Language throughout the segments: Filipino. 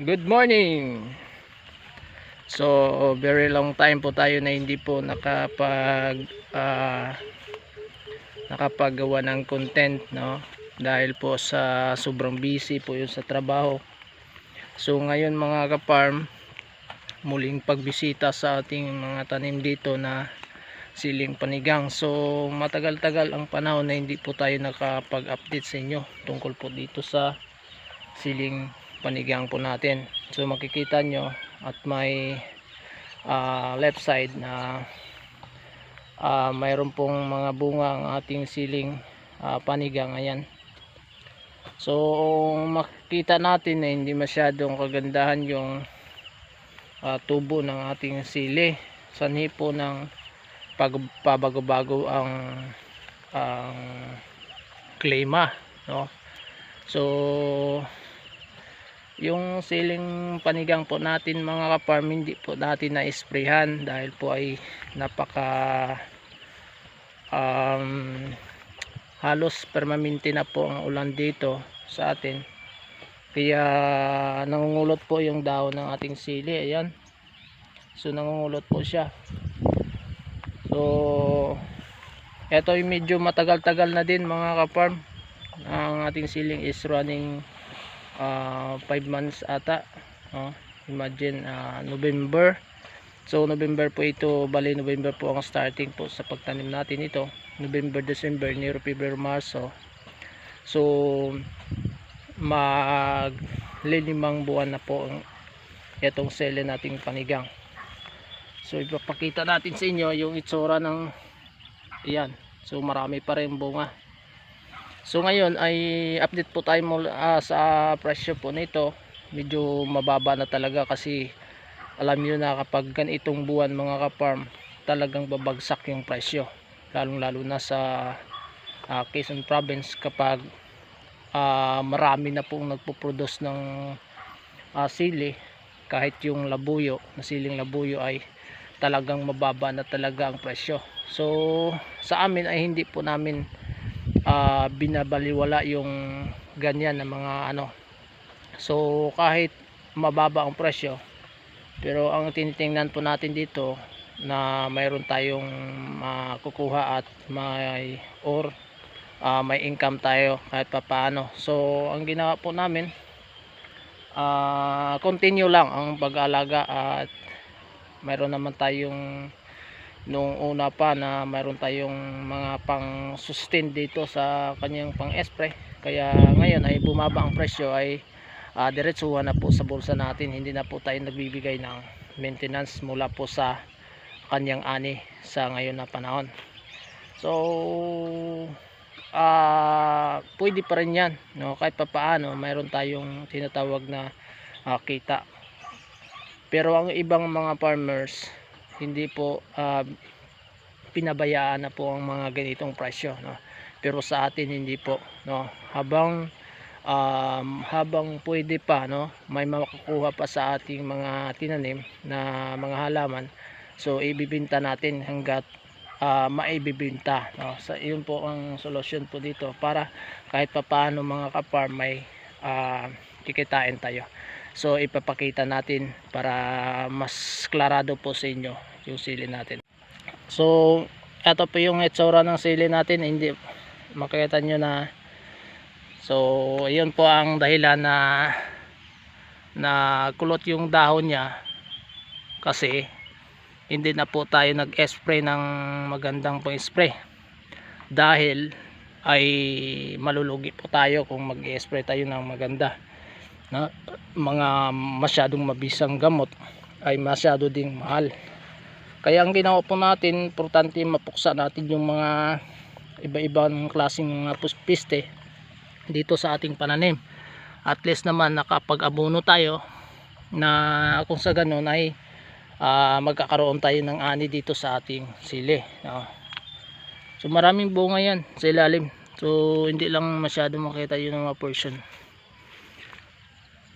Good morning. So, very long time po tayo na hindi po nakapag ah, nakapagawa ng content, no? Dahil po sa sobrang busy po yun sa trabaho. So, ngayon mga ka-farm, muling pagbisita sa ating mga tanim dito na siling panigang. So, matagal-tagal ang panahon na hindi po tayo nakapag-update sa inyo tungkol po dito sa siling panigang po natin. So, makikita nyo at may ah, left side na ah, mayroon pong mga bunga ang ating siling ah, panigang. Ayan. So, makikita natin na hindi masyadong kagandahan yung ah, tubo ng ating sili. Sanhi po ng pag pabago-bago ang ang klima, no? So, yung siling panigang po natin mga ka-farm hindi po natin na-sprayhan dahil po ay napaka um, halos permanente na po ang ulan dito sa atin. Kaya nangungulot po yung dahon ng ating sili ayan. So nangungulot po siya. So eto yung medyo matagal-tagal na din mga ka-farm. Ang ating siling is running 5 months ata oh, imagine ah, November. So November po ito bali November po ang starting po sa pagtanim natin ito. November, December, Enero, February, Marso. So mag lilimang buwan na po ang itong sele nating panigang. So ipapakita natin sa inyo yung itsura ng yan so marami pa rin bunga So ngayon ay update po tayo mula ah, sa presyo po nito. Medyo mababa na talaga kasi alam niyo na kapag ganitong buwan mga ka-farm talagang babagsak yung presyo. Lalong lalo na sa ah, Quezon province kapag ah, marami na pong nagpo-produce ng ah, sili kahit yung labuyo, na siling labuyo ay talagang mababa na talaga ang presyo. So sa amin ay hindi po namin ah, binabaliwala yung ganyan na mga ano. So kahit mababa ang presyo pero ang tinitingnan po natin dito na mayroon tayong makukuha at may or ah, may income tayo kahit papaano. So ang ginawa po namin ah, continue lang ang pag-alaga at mayroon naman tayong nung una pa na mayroon tayong mga pang sustain dito sa kanyang pang spray kaya ngayon ay bumaba ang presyo ay uh, diretsuhan na po sa bulsa natin. Hindi na po tayo nagbibigay ng maintenance mula po sa kanyang ani sa ngayon na panahon. So ah pwede pa rin yan no? kahit pa paano mayroon tayong tinatawag na ah, kita. Pero ang ibang mga farmers hindi po ah, pinabayaan na po ang mga ganitong presyo no? Pero sa atin hindi po no? Habang um, habang pwede pa no? May makukuha pa sa ating mga tinanim na mga halaman so ibibinta natin hanggat ah, maibibinta no? So yun po ang solusyon po dito para kahit papaano mga kaparm may ah, kikitain tayo. So ipapakita natin para mas klarado po sa inyo yung sili natin. So ito po yung itsura ng sili natin. Hindi makikita nyo na. So yun po ang dahilan na na kulot yung dahon niya. Kasi hindi na po tayo nag-spray ng magandang pang spray. Dahil ay malulugi po tayo kung mag-spray tayo ng maganda. Na mga masyadong mabisang gamot ay masyado ding mahal kaya ang ginawa po natin importante mapuksa natin yung mga iba-ibang klaseng mga piste dito sa ating pananim. At least naman nakapag-abono tayo na kung sa ganun ay ah, magkakaroon tayo ng ani dito sa ating sili no? so maraming bunga yan sa ilalim. So hindi lang masyado makita yung mga portion.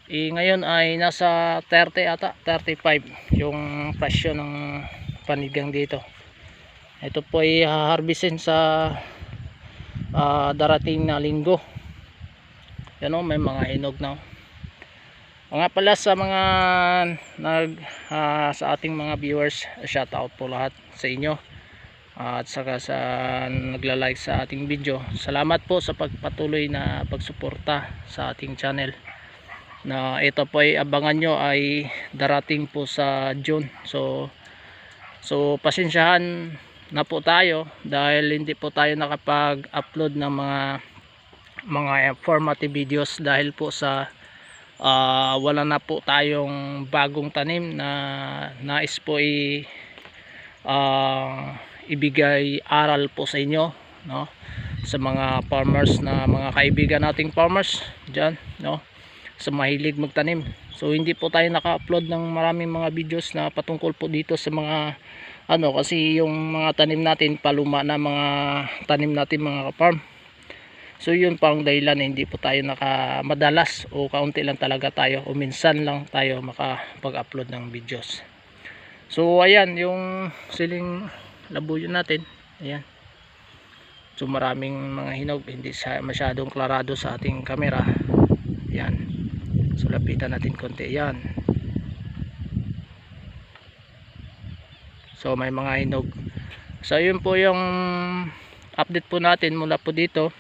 Eh, ngayon ay nasa 30 ata 35 yung presyo ng panigang dito ito po ay haharbisin sa ah, darating na linggo yan o may mga hinog na nga pala sa mga nag ah, sa ating mga viewers, shout out po lahat sa inyo. Ah, at saka sa nagla-like sa ating video. Salamat po sa pagpatuloy na pagsuporta sa ating channel. Na ito po ay abangan nyo ay darating po sa June. So so pasensyahan na po tayo dahil hindi po tayo nakapag-upload ng mga mga informative videos dahil po sa ah, wala na po tayong bagong tanim na nais po i ah, ibigay aral po sa inyo no sa mga farmers na mga kaibigan nating farmers diyan no sa mahilig magtanim so hindi po tayo naka-upload ng maraming mga videos na patungkol po dito sa mga ano kasi yung mga tanim natin paluma na mga tanim natin mga farm So yun pang dahilan hindi po tayo naka madalas o kaunti lang talaga tayo o minsan lang tayo makapag-upload ng videos. So ayan yung siling labuyo natin. Ayan. So maraming mga hinog hindi masyadong klarado sa ating camera. Ayan. So lapitan natin konti. Ayan. So may mga hinog. So yun po yung update po natin mula po dito.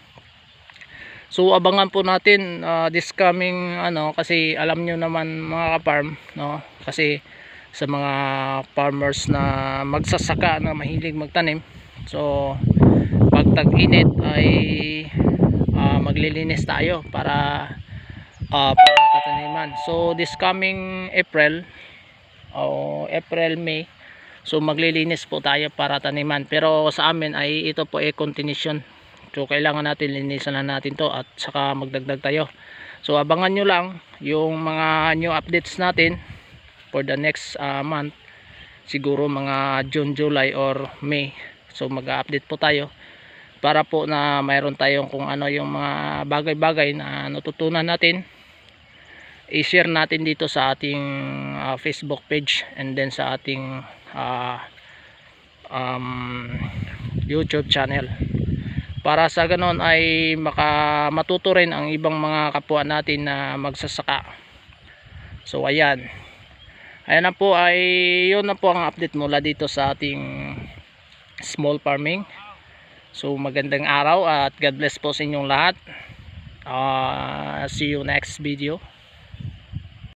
So abangan po natin uh, this coming ano kasi alam niyo naman mga ka-farm no kasi sa mga farmers na magsasaka na mahilig magtanim. So pag tag-init ay uh, maglilinis tayo para uh, para tataniman. So this coming April o April May so maglilinis po tayo para taniman. Pero sa amin ay ito po ay continuation So kailangan natin linisan na natin to at saka magdagdag tayo. So abangan nyo lang yung mga new updates natin for the next uh, month. Siguro mga June, July or May. So mag-update po tayo para po na mayroon tayong kung ano yung mga bagay-bagay na natutunan natin i-share natin dito sa ating uh, Facebook page and then sa ating uh, um, YouTube channel. Para sa ganon ay maka matuto rin ang ibang mga kapwa natin na magsasaka. So ayan. Ayan na po ay yun na po ang update mula dito sa ating small farming. So magandang araw at God bless po sa inyong lahat. Uh, see you next video